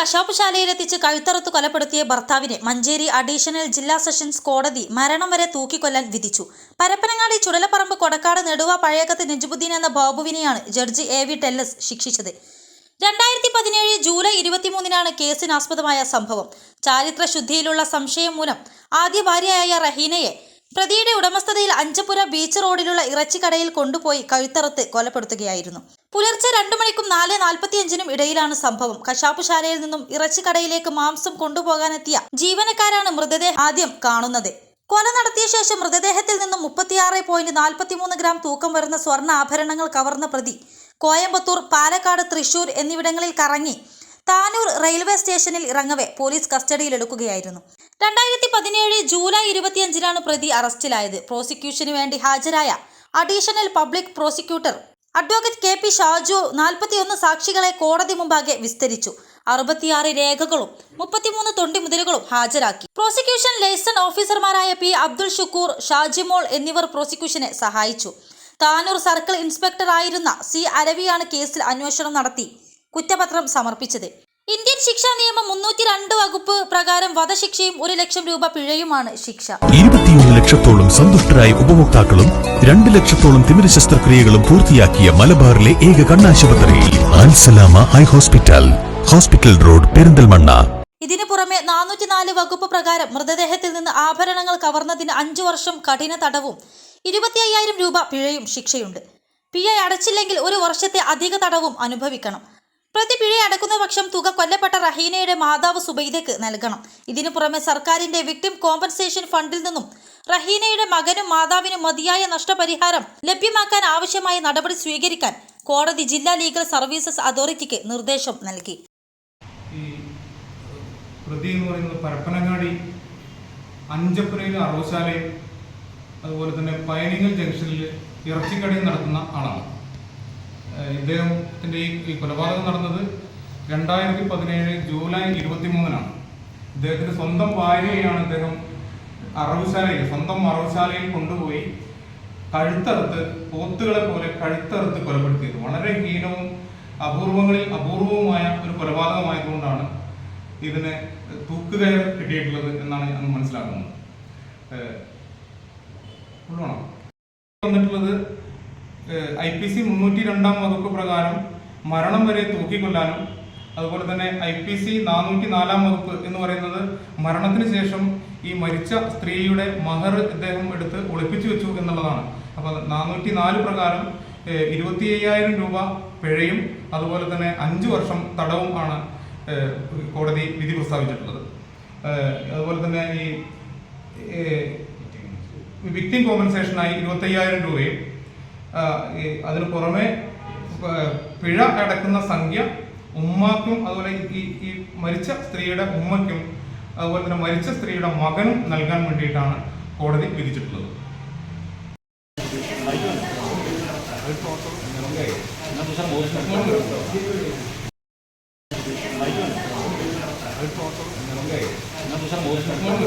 കശാപ്പുശാലയിലെത്തിച്ച് കഴുത്തറത്ത് കൊലപ്പെടുത്തിയ ഭർത്താവിനെ മഞ്ചേരി അഡീഷണൽ ജില്ലാ സെഷൻസ് കോടതി മരണം വരെ തൂക്കിക്കൊല്ലാൻ വിധിച്ചു. പരപ്പനങ്ങാടി ചുടലപ്പറമ്പ് കൊടക്കാട് നെടുവ പഴയകത്ത് നജുബുദ്ദീൻ എന്ന ബാബുവിനെയാണ് ജഡ്ജി എ വി ടെല്ലസ് ശിക്ഷിച്ചത്. രണ്ടായിരത്തി പതിനേഴ് ജൂലൈ ഇരുപത്തിമൂന്നിനാണ് കേസിനാസ്പദമായ സംഭവം. ചാരിത്ര ശുദ്ധിയിലുള്ള സംശയം മൂലം ആദ്യ ഭാര്യയായ റഹീനയെ പ്രതിയുടെ ഉടമസ്ഥതയിൽ അഞ്ചപ്പുര ബീച്ച് റോഡിലുള്ള ഇറച്ചിക്കടയിൽ കൊണ്ടുപോയി കഴുത്തറത്ത് കൊലപ്പെടുത്തുകയായിരുന്നു. പുലർച്ചെ രണ്ടു മണിക്കും നാല് നാൽപ്പത്തിയഞ്ചിനും ഇടയിലാണ് സംഭവം. കശാപ്പുശാലയിൽ നിന്നും ഇറച്ചിക്കടയിലേക്ക് മാംസം കൊണ്ടുപോകാനെത്തിയ ജീവനക്കാരാണ് മൃതദേഹം ആദ്യം കാണുന്നത്. കൊല നടത്തിയ ശേഷം മൃതദേഹത്തിൽ നിന്നും മുപ്പത്തിയാറ് പോയിന്റ് നാൽപ്പത്തിമൂന്ന് ഗ്രാം തൂക്കം വരുന്ന സ്വർണ ആഭരണങ്ങൾ കവർന്ന പ്രതി കോയമ്പത്തൂർ പാലക്കാട് തൃശൂർ എന്നിവിടങ്ങളിൽ കറങ്ങി താനൂർ റെയിൽവേ സ്റ്റേഷനിൽ ഇറങ്ങവെ പോലീസ് കസ്റ്റഡിയിലെടുക്കുകയായിരുന്നു. രണ്ടായിരത്തി പതിനേഴ് ജൂലൈ ഇരുപത്തിയഞ്ചിനാണ് പ്രതി അറസ്റ്റിലായത്. പ്രോസിക്യൂഷന് വേണ്ടി ഹാജരായ additional public prosecutor advocate K P Shaju നാൽപ്പത്തിയൊന്ന് സാക്ഷികളെ കോടതി മുമ്പാകെ വിസ്തരിച്ചു. അറുപത്തിയാറ് രേഖകളും മുപ്പത്തിമൂന്ന് തൊണ്ടിമുതലുകളും ഹാജരാക്കി. പ്രോസിക്യൂഷൻ ലൈസൺ ഓഫീസർമാരായ പി അബ്ദുൾ ഷുക്കൂർ ഷാജിമോൾ എന്നിവർ പ്രോസിക്യൂഷനെ സഹായിച്ചു. താനൂർ സർക്കിൾ ഇൻസ്പെക്ടർ ആയിരുന്ന സി അരവിയാണ് കേസിൽ അന്വേഷണം നടത്തി കുറ്റപത്രം സമർപ്പിച്ചത്. ഇന്ത്യൻ ശിക്ഷാ നിയമം മുന്നൂറ്റി രണ്ട് വകുപ്പ് പ്രകാരം വധശിക്ഷയും ഒരു ലക്ഷം രൂപ പിഴയുമാണ് ശിക്ഷ. ഇരുപത്തിയൊന്ന് ലക്ഷത്തോളം സന്തുഷ്ടരായ ഉപഭോക്താക്കളും രണ്ട് ലക്ഷത്തോളം തിമിര ശസ്ത്രക്രിയകളും പൂർത്തിയാക്കിയ മലബാറിലെ ഏക കണ്ണാശുപത്രി Al Salama eye hospital hospital road Perinthalmanna. ഇതിനു പുറമെ നാനൂറ്റി നാല് വകുപ്പ് പ്രകാരം മൃതദേഹത്തിൽ നിന്ന് ആഭരണങ്ങൾ കവർന്നതിന് അഞ്ചു വർഷം കഠിന തടവും ഇരുപത്തി അയ്യായിരം രൂപ പിഴയും ശിക്ഷയുണ്ട്. പിഴ അടച്ചില്ലെങ്കിൽ ഒരു വർഷത്തെ അധിക തടവും അനുഭവിക്കണം. പ്രതി പിഴ അടക്കുന്ന പക്ഷം തുക കൊല്ലപ്പെട്ട റഹീനയുടെ മാതാവ് സുബൈദയ്ക്ക് നൽകണം. ഇതിനു പുറമെ സർക്കാരിന്റെ വിക്ടിം കോമ്പൻസേഷൻ ഫണ്ടിൽ നിന്നും റഹീനയുടെ മകനും മാതാവിനും മതിയായ നഷ്ടപരിഹാരം ലഭ്യമാക്കാൻ ആവശ്യമായ നടപടി സ്വീകരിക്കാൻ കോടതി ജില്ലാ ലീഗൽ സർവീസസ് അതോറിറ്റിക്ക് നിർദ്ദേശം നൽകി. ഈ പ്രതി എന്ന് പറയുന്നത് പരപ്പനങ്ങാടി അഞ്ചപ്പുരയിൽ അറവശാലയും അതുപോലെ തന്നെ പയനിങ്ങൽ ജംഗ്ഷനിൽ ഇറച്ചിക്കടയും നടത്തുന്ന ആളാണ്. ഇദ്ദേഹത്തിന്റെ ഈ കൊലപാതകം നടന്നത് രണ്ടായിരത്തി പതിനേഴ് ജൂലൈ ഇരുപത്തി മൂന്നിനാണ് ഇദ്ദേഹത്തിന്റെ സ്വന്തം ഭാര്യയെയാണ് ഇദ്ദേഹം അറവുശാലയിൽ സ്വന്തം അറവുശാലയിൽ കൊണ്ടുപോയി കഴുത്തറുത്ത് പോത്തുകളെ പോലെ കഴുത്തറുത്ത് കൊലപ്പെടുത്തിയത്. വളരെ ഹീനവും അപൂർവങ്ങളിൽ അപൂർവവുമായ ഒരു കൊലപാതകമായതുകൊണ്ടാണ് ഇതിന് തൂക്കുകയർ കിട്ടിയിട്ടുള്ളത് എന്നാണ് ഞാൻ മനസ്സിലാക്കുന്നത്. വന്നിട്ടുള്ളത് ഐ പി സി മുന്നൂറ്റി രണ്ടാം വകുപ്പ് പ്രകാരം മരണം വരെ തൂക്കിക്കൊല്ലാനും അതുപോലെ തന്നെ ഐ പി സി നാനൂറ്റി നാലാം വകുപ്പ് എന്ന് പറയുന്നത് മരണത്തിന് ശേഷം ഈ മരിച്ച സ്ത്രീയുടെ മഹർ ഇദ്ദേഹം എടുത്ത് ഒളിപ്പിച്ചു വെച്ചു എന്നുള്ളതാണ്. അപ്പോൾ നാനൂറ്റി നാല് പ്രകാരം ഇരുപത്തി അയ്യായിരം രൂപ പിഴയും അതുപോലെ തന്നെ അഞ്ച് വർഷം തടവും ആണ് കോടതി വിധി പ്രസ്താവിച്ചിട്ടുള്ളത്. അതുപോലെ തന്നെ ഈ വിക്ടിം കോമ്പൻസേഷനായി ഇരുപത്തയ്യായിരം രൂപയും അതിന് പുറമെ പിഴ അടക്കുന്ന സംഖ്യ ഉമ്മാക്കും അതുപോലെ ഈ ഈ മരിച്ച സ്ത്രീയുടെ ഉമ്മയ്ക്കും അതുപോലെ തന്നെ മരിച്ച സ്ത്രീയുടെ മകനും നൽകാൻ വേണ്ടിയിട്ടാണ് കോടതി വിധിച്ചിട്ടുള്ളത്. ഡോണ്ട്